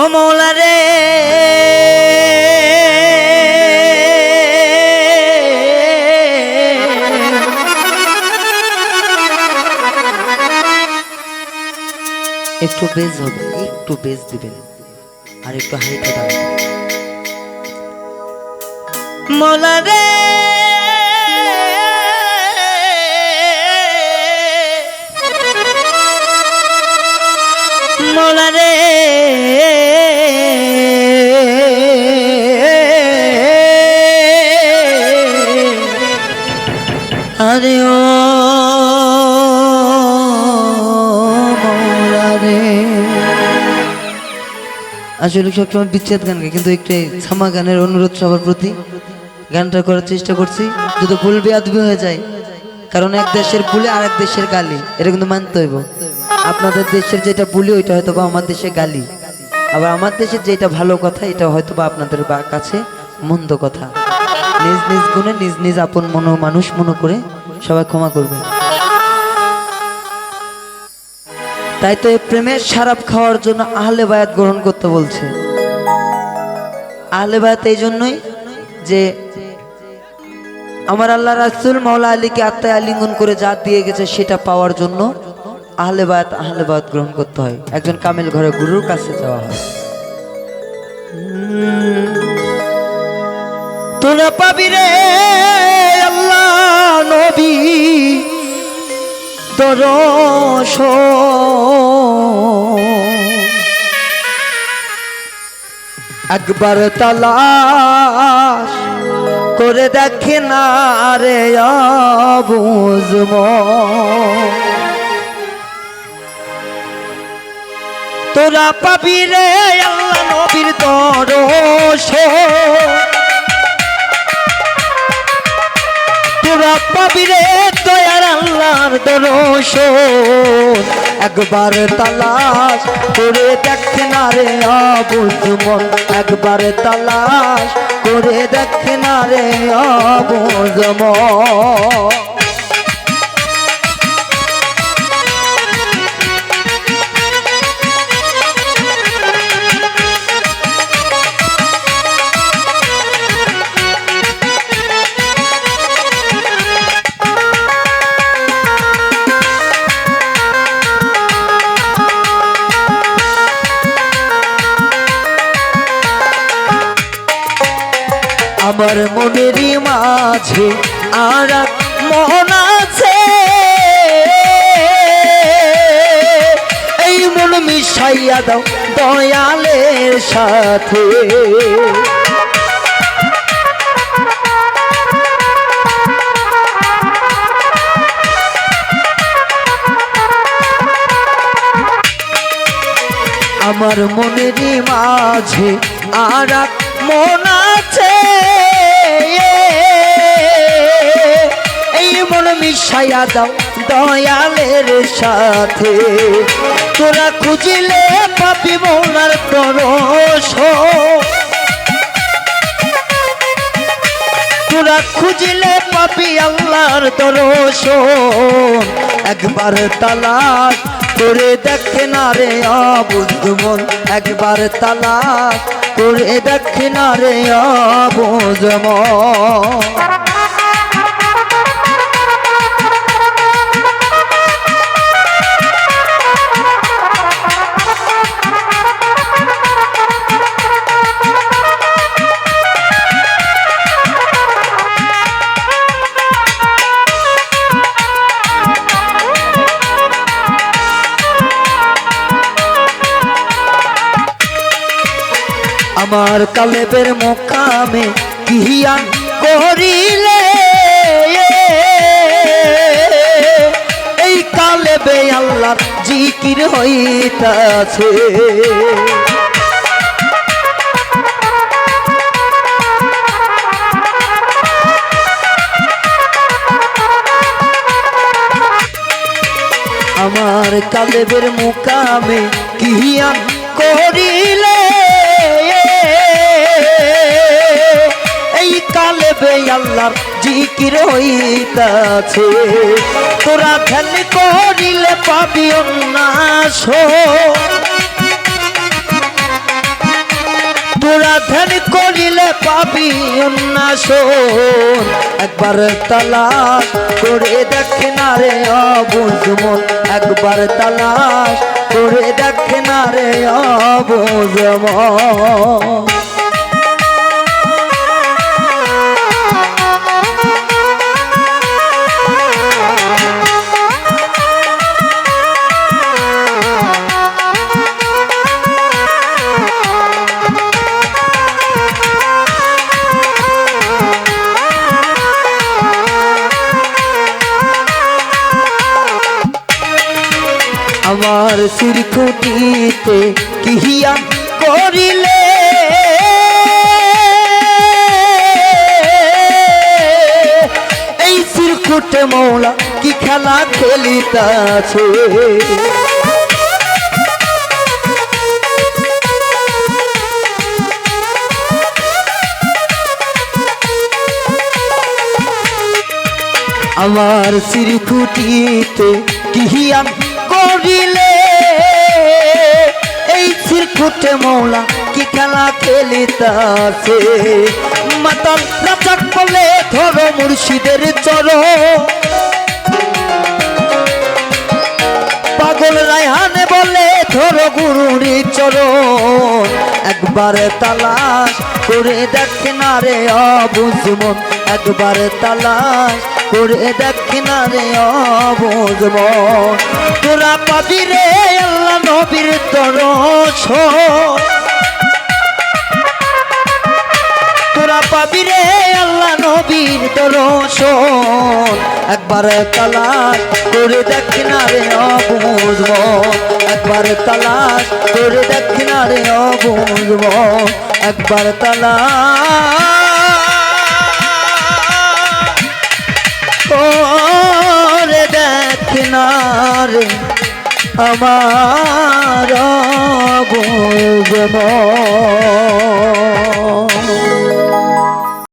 ও মৌলা রে একটু বেজ হবে, একটু বেজ দিবেন, আর একটু হাইটে দাঁড়াবেন মৌলা রে মৌলা রে আসলে সবসময় বিচ্ছেদ গান গাই কিন্তু একটু ছামা গানের অনুরোধ সবার প্রতি গানটা করার চেষ্টা করছি। যদি ভুল বেয়াদবি হয়ে যায়, কারণ এক দেশের ভুলে আর এক দেশের গালি, এটা কিন্তু মানতে হইব। আপনাদের দেশের যেটা ভুলি ওইটা হয়তো বা আমার দেশে গালি। আবার আমার দেশের যেটা ভালো কথা, এটা হয়তো বা আপনাদের কাছে মন্দ কথা। নিজ নিজ গুণে, নিজ নিজ আপন মনো মানুষ মনে করে সবাই ক্ষমা করবে তাই তো এই প্রেমের সারাপ খাওয়ার জন্য আহলে বায়াত গ্রহণ করতে বলছে। আহলে বায়াত এই জন্যই যে আমার আল্লাহ রাসুল মাওলা আলীকে আত্মায় আলিঙ্গন করে যা দিয়ে গেছে সেটা পাওয়ার জন্য আহলে বায়াত আহলে বায়াত গ্রহণ করতে হয়। একজন কামেল ঘরে গুরুর কাছে যাওয়া হয়। তোরা পাবি রে আল্লাহ নবী, দরশ একবার তালাশ করে দেখে না রে বুঝব তোরা পাবি রে আল্লাহ নবীর দরশ। তোরা পাবি রে দয়ার আল্লাহর দর্শন একবার তালাশ করে দেখ না রে অবুজমন একবার তালাশ করে দেখ না রে অবুঝ আমার মনেরই মাঝে আর মন আছে। এই মন মিশাইয়া দাও দয়ালের সাথে। আমার মনেরই মাঝে আর মন আছে। মন মিশাইয়া দাও দয়ালের সাথে। তোরা খুঁজিলে পাবি মনার পরশ। তোরা খুঁজলে পাবি আল্লাহর দর্শন একবার তালাশ করে দেখে না রে অবুদ্ধ মন। একবার তালাশ করে দেখে না রে অবুদ্ধ আমার কালেবের মোকামে কিয়ান করিলে। এই কালেবে আল্লাহর জিকির হইতাছে। আমার কালেবের মুকামে কিয়ান করিলে। কালেবে আল্লাহর জিকির হইতাছে। তোরা ধ্যান করিলে পাবি অন্যাস তোরা ধ্যান করিলে পাবি উন্নাসন একবার তালাশ করে দেখ না রে অবুঝ মন। একবার তালাশ করে দেখ না রে অবুঝ আমার সিরকুটিতে কিহিয়া করিলে। এই সিরকুটে মৌলা কি খেলা খেলিতাছে? আমার সিরকুটিতে কিহিয়া করিলে। সিরকুটে মৌলা, কি খেলা খেলি খেলিতাছে? মাতাল রাজাক বলে ধরো মুর্শিদের চর পাগল রায়হানে বলে, ধরো গুরুরি চরণ। একবার তালাশ করে দেখ না রে অবুঝমন একবার তালাশ করে দেখ না রে অবুঝমন তোরা পাবি রে আল্লাহ নবীর তরস তোরা পাবি রে আল্লাহ নবীর দর্শন একবার তালাশ করে দেখ না রে অবুঝব একবার তালাশ করে দেখ না রে অবুঝব একবার তালাশ করে দেখ না রে আমার বোজন